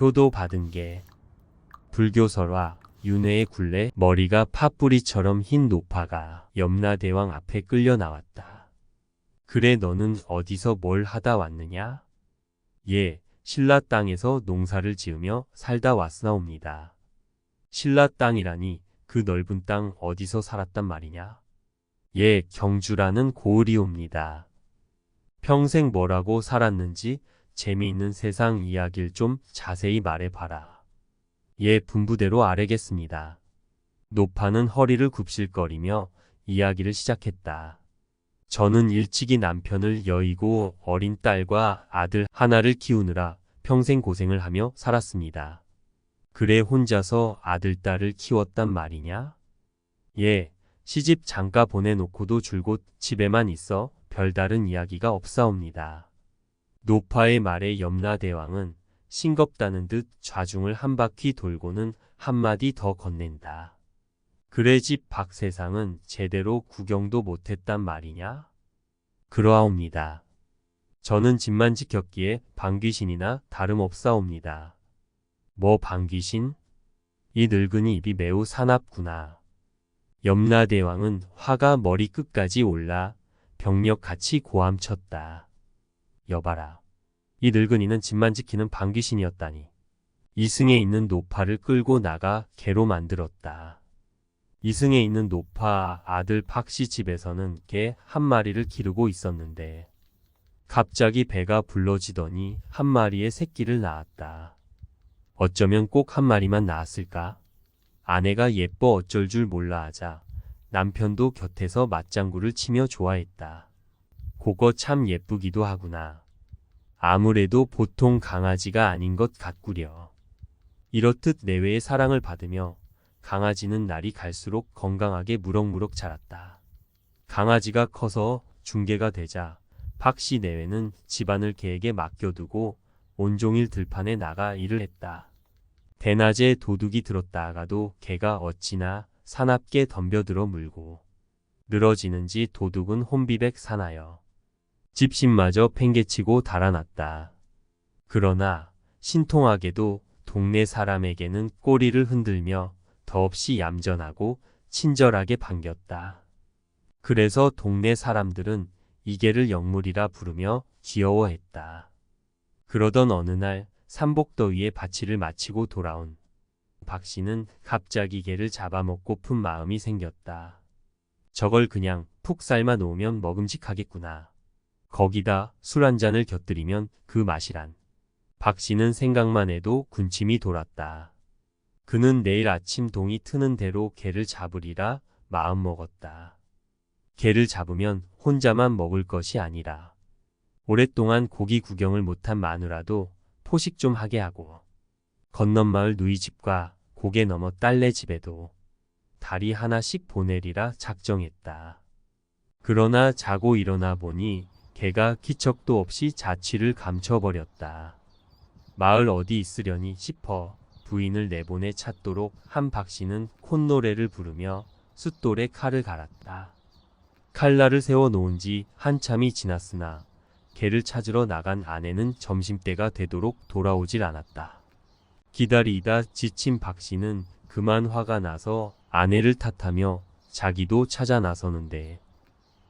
효도 받은 게 불교설화 윤회의 굴레 머리가 팥뿌리처럼 흰 노파가 염라대왕 앞에 끌려 나왔다. 그래 너는 어디서 뭘 하다 왔느냐? 예, 신라 땅에서 농사를 지으며 살다 왔사옵니다. 신라 땅이라니 그 넓은 땅 어디서 살았단 말이냐? 예, 경주라는 고을이옵니다. 평생 뭐라고 살았는지 재미있는 세상 이야기를 좀 자세히 말해봐라. 예, 분부대로 아뢰겠습니다. 노파는 허리를 굽실거리며 이야기를 시작했다. 저는 일찍이 남편을 여의고 어린 딸과 아들 하나를 키우느라 평생 고생을 하며 살았습니다. 그래 혼자서 아들, 딸을 키웠단 말이냐? 예, 시집 장가 보내놓고도 줄곧 집에만 있어 별다른 이야기가 없사옵니다. 노파의 말에 염라대왕은 싱겁다는 듯 좌중을 한 바퀴 돌고는 한마디 더 건넨다. 그래 집 박세상은 제대로 구경도 못했단 말이냐? 그러하옵니다. 저는 집만 지켰기에 방귀신이나 다름없사옵니다. 뭐 방귀신? 이 늙은이 입이 매우 사납구나. 염라대왕은 화가 머리 끝까지 올라 병력 같이 고함쳤다. 여봐라. 이 늙은이는 집만 지키는 방귀신이었다니. 이승에 있는 노파를 끌고 나가 개로 만들었다. 이승에 있는 노파 아들 박씨 집에서는 개 한 마리를 기르고 있었는데 갑자기 배가 불러지더니 한 마리의 새끼를 낳았다. 어쩌면 꼭 한 마리만 낳았을까? 아내가 예뻐 어쩔 줄 몰라 하자 남편도 곁에서 맞장구를 치며 좋아했다. 그거 참 예쁘기도 하구나. 아무래도 보통 강아지가 아닌 것 같구려. 이렇듯 내외의 사랑을 받으며 강아지는 날이 갈수록 건강하게 무럭무럭 자랐다. 강아지가 커서 중개가 되자 박씨 내외는 집안을 개에게 맡겨두고 온종일 들판에 나가 일을 했다. 대낮에 도둑이 들었다가도 개가 어찌나 사납게 덤벼들어 물고 늘어지는지 도둑은 혼비백 사나여 집신마저 팽개치고 달아났다. 그러나 신통하게도 동네 사람에게는 꼬리를 흔들며 더없이 얌전하고 친절하게 반겼다. 그래서 동네 사람들은 이개를 영물이라 부르며 귀여워했다. 그러던 어느 날 삼복더위에 바치를 마치고 돌아온 박 씨는 갑자기 개를 잡아먹고픈 마음이 생겼다. 저걸 그냥 푹 삶아 놓으면 먹음직하겠구나. 거기다 술 한 잔을 곁들이면 그 맛이란. 박 씨는 생각만 해도 군침이 돌았다. 그는 내일 아침 동이 트는 대로 개를 잡으리라 마음먹었다. 개를 잡으면 혼자만 먹을 것이 아니라 오랫동안 고기 구경을 못한 마누라도 포식 좀 하게 하고 건넌 마을 누이 집과 고개 넘어 딸네 집에도 다리 하나씩 보내리라 작정했다. 그러나 자고 일어나 보니 개가 기척도 없이 자취를 감춰버렸다. 마을 어디 있으려니 싶어 부인을 내보내 찾도록 한 박씨는 콧노래를 부르며 숫돌에 칼을 갈았다. 칼날을 세워 놓은 지 한참이 지났으나 개를 찾으러 나간 아내는 점심때가 되도록 돌아오질 않았다. 기다리다 지친 박씨는 그만 화가 나서 아내를 탓하며 자기도 찾아 나서는데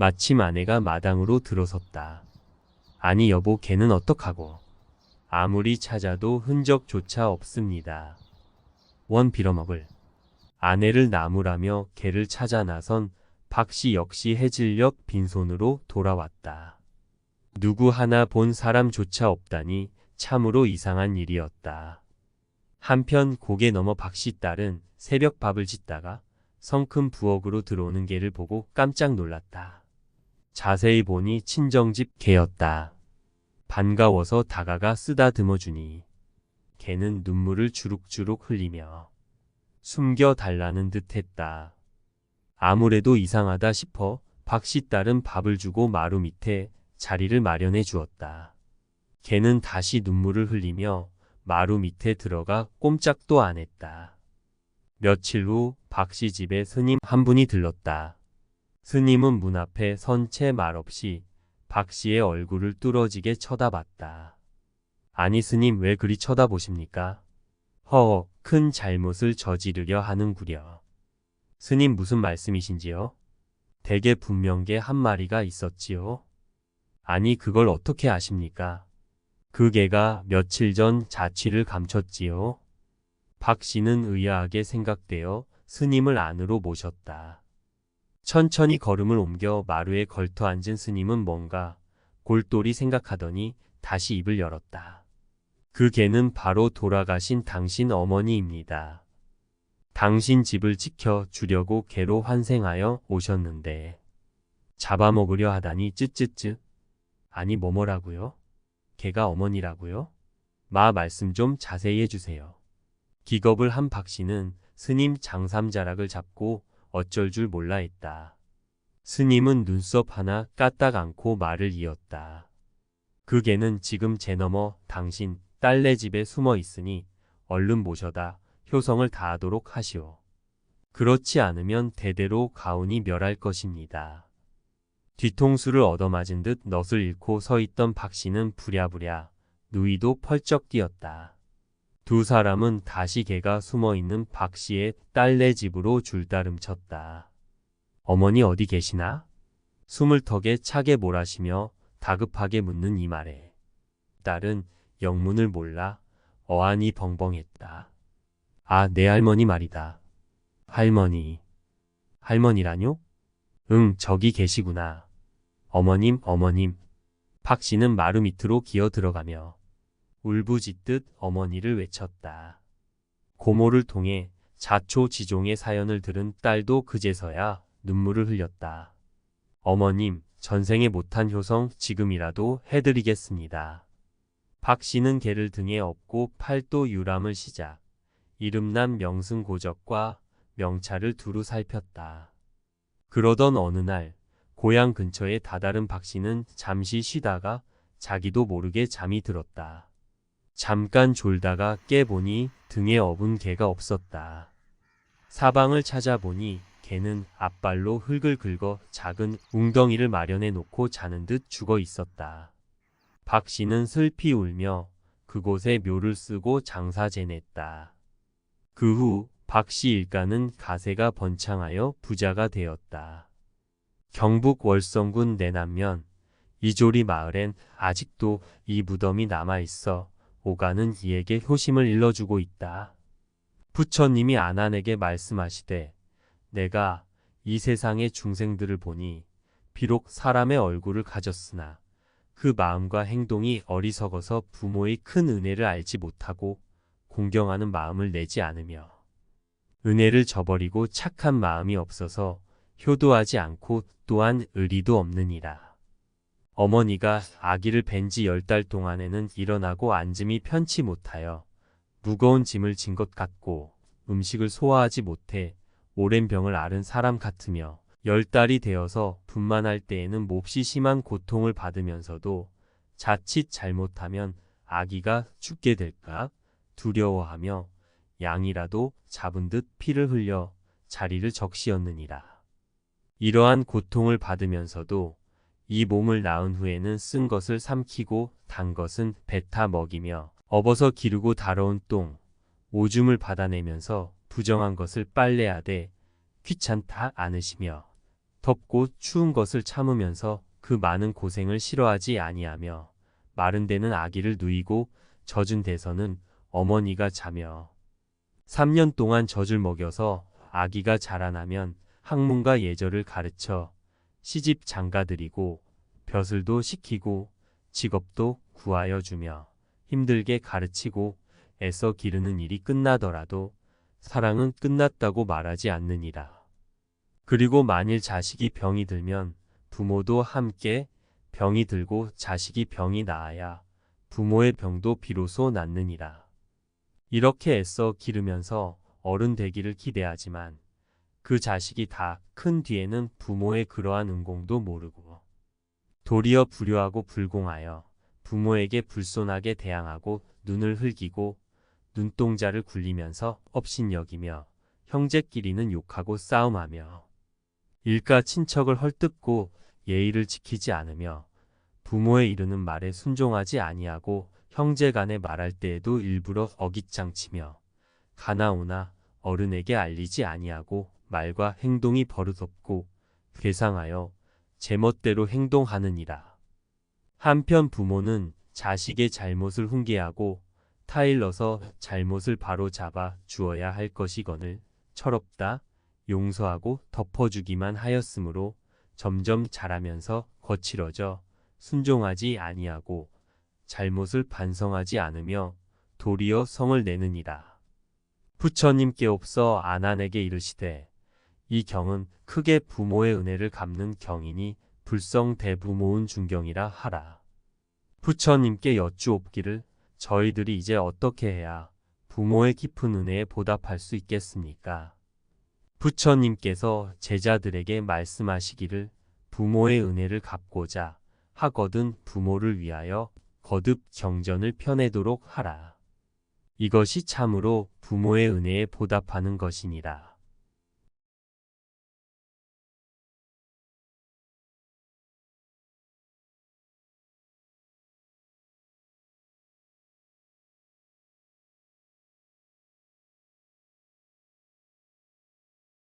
마침 아내가 마당으로 들어섰다. 아니 여보 걔는 어떡하고 아무리 찾아도 흔적조차 없습니다. 원 빌어먹을 아내를 나무라며 개를 찾아 나선 박씨 역시 해질녘 빈손으로 돌아왔다. 누구 하나 본 사람조차 없다니 참으로 이상한 일이었다. 한편 고개 넘어 박씨 딸은 새벽 밥을 짓다가 성큼 부엌으로 들어오는 개를 보고 깜짝 놀랐다. 자세히 보니 친정집 개였다. 반가워서 다가가 쓰다듬어 주니 개는 눈물을 주룩주룩 흘리며 숨겨 달라는 듯 했다. 아무래도 이상하다 싶어 박씨 딸은 밥을 주고 마루 밑에 자리를 마련해 주었다. 개는 다시 눈물을 흘리며 마루 밑에 들어가 꼼짝도 안 했다. 며칠 후 박씨 집에 스님 한 분이 들렀다. 스님은 문 앞에 선 채 말없이 박 씨의 얼굴을 뚫어지게 쳐다봤다. 아니 스님 왜 그리 쳐다보십니까? 허, 큰 잘못을 저지르려 하는구려. 스님 무슨 말씀이신지요? 대개 분명계 한 마리가 있었지요. 아니 그걸 어떻게 아십니까? 그 개가 며칠 전 자취를 감췄지요. 박 씨는 의아하게 생각되어 스님을 안으로 모셨다. 천천히 걸음을 옮겨 마루에 걸터 앉은 스님은 뭔가 골똘히 생각하더니 다시 입을 열었다. 그 개는 바로 돌아가신 당신 어머니입니다. 당신 집을 지켜 주려고 개로 환생하여 오셨는데 잡아먹으려 하다니 쯧쯧쯧. 아니 뭐뭐라고요? 개가 어머니라고요? 마 말씀 좀 자세히 해주세요. 기겁을 한 박 씨는 스님 장삼자락을 잡고 어쩔 줄 몰라 했다. 스님은 눈썹 하나 까딱 않고 말을 이었다. 그 개는 지금 제 너머 당신 딸네 집에 숨어 있으니 얼른 모셔다 효성을 다하도록 하시오. 그렇지 않으면 대대로 가훈이 멸할 것입니다. 뒤통수를 얻어맞은 듯 넛을 잃고 서 있던 박 씨는 부랴부랴 누이도 펄쩍 뛰었다. 두 사람은 다시 개가 숨어 있는 박 씨의 딸네 집으로 줄다름쳤다. 어머니 어디 계시나? 숨을 턱에 차게 몰아쉬며 다급하게 묻는 이 말에 딸은 영문을 몰라 어안이 벙벙했다. 아, 내 할머니 말이다. 할머니. 할머니라뇨? 응, 저기 계시구나. 어머님, 어머님. 박 씨는 마루 밑으로 기어 들어가며 울부짖듯 어머니를 외쳤다. 고모를 통해 자초지종의 사연을 들은 딸도 그제서야 눈물을 흘렸다. 어머님, 전생에 못한 효성 지금이라도 해드리겠습니다. 박 씨는 개를 등에 업고 팔도 유람을 시작. 이름난 명승고적과 명찰을 두루 살폈다. 그러던 어느 날 고향 근처에 다다른 박 씨는 잠시 쉬다가 자기도 모르게 잠이 들었다. 잠깐 졸다가 깨보니 등에 업은 개가 없었다. 사방을 찾아보니 개는 앞발로 흙을 긁어 작은 웅덩이를 마련해 놓고 자는 듯 죽어 있었다. 박 씨는 슬피 울며 그곳에 묘를 쓰고 장사 지냈다. 그 후 박 씨 일가는 가세가 번창하여 부자가 되었다. 경북 월성군 내남면 이조리 마을엔 아직도 이 무덤이 남아있어 오가는 이에게 효심을 일러주고 있다. 부처님이 아난에게 말씀하시되 내가 이 세상의 중생들을 보니 비록 사람의 얼굴을 가졌으나 그 마음과 행동이 어리석어서 부모의 큰 은혜를 알지 못하고 공경하는 마음을 내지 않으며 은혜를 저버리고 착한 마음이 없어서 효도하지 않고 또한 의리도 없느니라. 어머니가 아기를 뵌 지 열 달 동안에는 일어나고 앉음이 편치 못하여 무거운 짐을 진 것 같고 음식을 소화하지 못해 오랜 병을 앓은 사람 같으며 열 달이 되어서 분만할 때에는 몹시 심한 고통을 받으면서도 자칫 잘못하면 아기가 죽게 될까 두려워하며 양이라도 잡은 듯 피를 흘려 자리를 적시었느니라. 이러한 고통을 받으면서도 이 몸을 낳은 후에는 쓴 것을 삼키고 단 것은 뱉어 먹이며 업어서 기르고 더러운 똥, 오줌을 받아내면서 부정한 것을 빨래하되 귀찮다 않으시며 덥고 추운 것을 참으면서 그 많은 고생을 싫어하지 아니하며 마른 데는 아기를 누이고 젖은 데서는 어머니가 자며 3년 동안 젖을 먹여서 아기가 자라나면 학문과 예절을 가르쳐 시집 장가들이고 벼슬도 시키고 직업도 구하여 주며 힘들게 가르치고 애써 기르는 일이 끝나더라도 사랑은 끝났다고 말하지 않느니라. 그리고 만일 자식이 병이 들면 부모도 함께 병이 들고 자식이 병이 나아야 부모의 병도 비로소 낫느니라. 이렇게 애써 기르면서 어른 되기를 기대하지만 그 자식이 다 큰 뒤에는 부모의 그러한 은공도 모르고 도리어 불효하고 불공하여 부모에게 불손하게 대항하고 눈을 흘기고 눈동자를 굴리면서 업신여기며 형제끼리는 욕하고 싸움하며 일가 친척을 헐뜯고 예의를 지키지 않으며 부모의 이르는 말에 순종하지 아니하고 형제 간에 말할 때에도 일부러 어깃장치며 가나오나 어른에게 알리지 아니하고 말과 행동이 버릇없고 괴상하여 제멋대로 행동하느니라. 한편 부모는 자식의 잘못을 훈계하고 타일러서 잘못을 바로 잡아 주어야 할 것이거늘 철없다 용서하고 덮어주기만 하였으므로 점점 자라면서 거칠어져 순종하지 아니하고 잘못을 반성하지 않으며 도리어 성을 내느니라. 부처님께 없어 아난에게 이르시되 이 경은 크게 부모의 은혜를 갚는 경이니 불성 대부모은 중경이라 하라. 부처님께 여쭈옵기를 저희들이 이제 어떻게 해야 부모의 깊은 은혜에 보답할 수 있겠습니까? 부처님께서 제자들에게 말씀하시기를 부모의 은혜를 갚고자 하거든 부모를 위하여 거듭 경전을 펴내도록 하라. 이것이 참으로 부모의 은혜에 보답하는 것이니라.